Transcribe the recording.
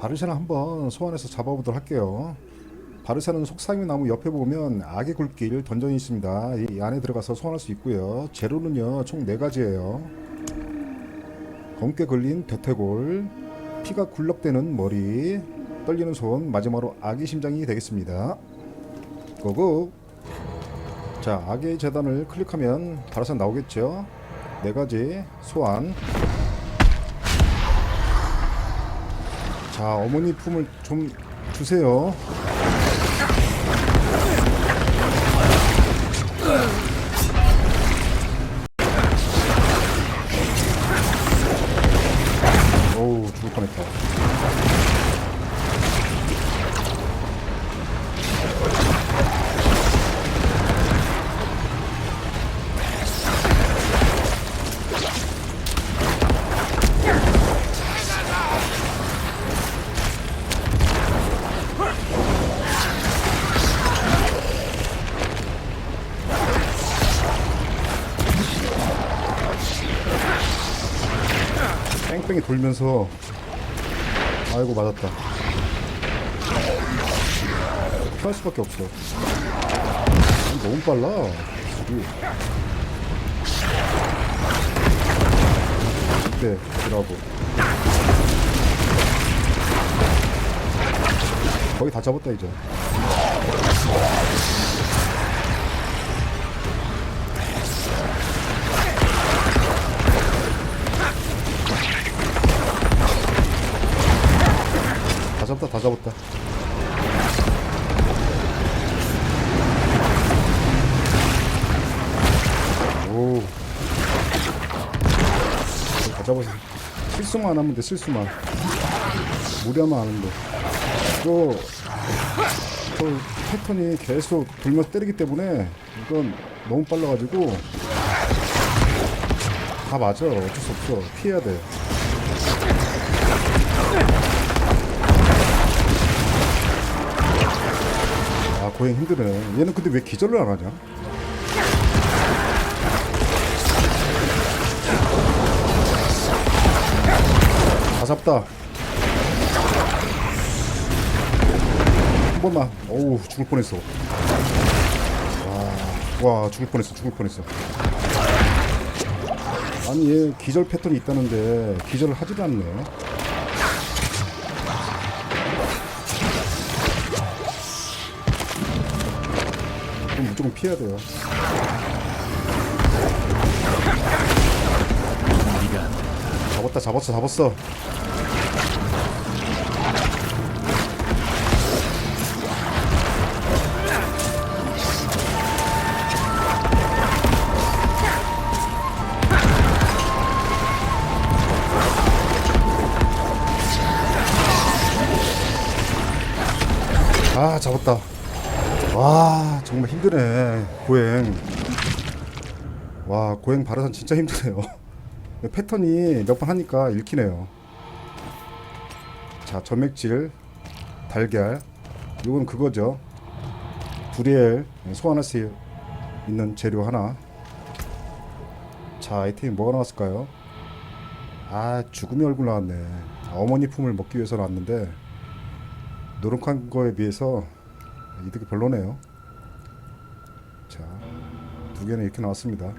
바르샤는 한번 소환해서 잡아보도록 할게요. 바르샤는 속삭임 나무 옆에 보면 악의 굴길 던전이 있습니다. 이 안에 들어가서 소환할 수 있고요. 재료는요 총 4가지예요. 검게 걸린 대퇴골, 피가 굴럭대는 머리, 떨리는 손, 마지막으로 악의 심장이 되겠습니다. 고고! 자, 악의 재단을 클릭하면 바르샤 나오겠죠? 4가지 소환. 자, 어머니 품을 좀 주세요. 어우, 죽을 뻔했다. 뺑뺑이 돌면서 아이고 맞았다. 피할 수밖에 없어. 너무 빨라. 네 이라고. 거의 다 잡았다 이제 잡았다 다 잡았다. 오. 다 잡았어. 실수만 안 하면 돼 실수만. 안 하면 돼 이거 저 패턴이 계속 돌면서 때리기 때문에 이건 너무 빨라가지고 다 맞아. 어쩔 수 없어. 피해야 돼 아 고행 힘드네. 얘는 근데 왜 기절을 안 하냐? 다 잡다. 한 번만. 어우 죽을 뻔했어. 와, 와 죽을 뻔했어 죽을 뻔했어. 아니 얘 기절 패턴이 있다는데 기절을 하지도 않네 좀 무조건 피해야 돼요. 잡았다 잡았어 잡았어. 아 잡았다 와 정말 힘드네 고행. 와 고행 바르산 진짜 힘드네요. 패턴이 몇 번 하니까 읽히네요. 자 점액질 달걀 이건 그거죠. 두리엘 소환할 수 있는 재료 하나. 자 아이템이 뭐가 나왔을까요? 아 죽음의 얼굴 나왔네. 어머니 품을 먹기 위해서 나왔는데 노력한 거에 비해서 이득이 별로네요. 자 두 개는 이렇게 나왔습니다